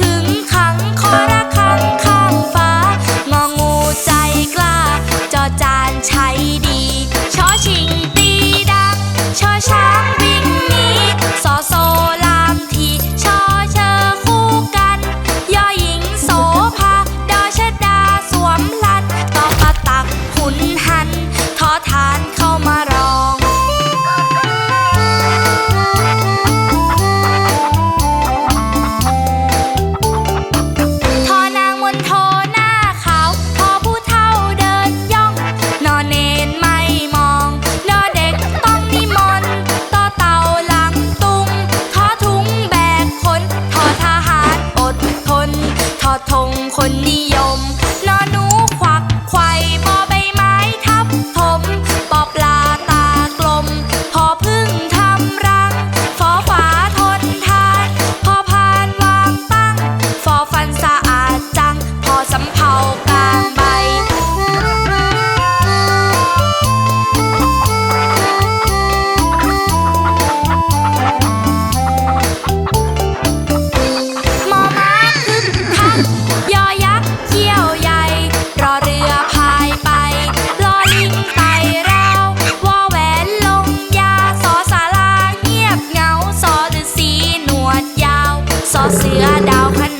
ขึงขังคอระคังข้งฟ้างงูใจกล้า จอจานใช้ดีชอชิงตีดังชอช้างวิ่งหนีสอโซลามทีชอเชอคู่กัน ยอหญิงโสภาดอชดาสวมลันตอปะตักขุนหันทอทานเข้ามารอ นิยม สอเสือดาวพัน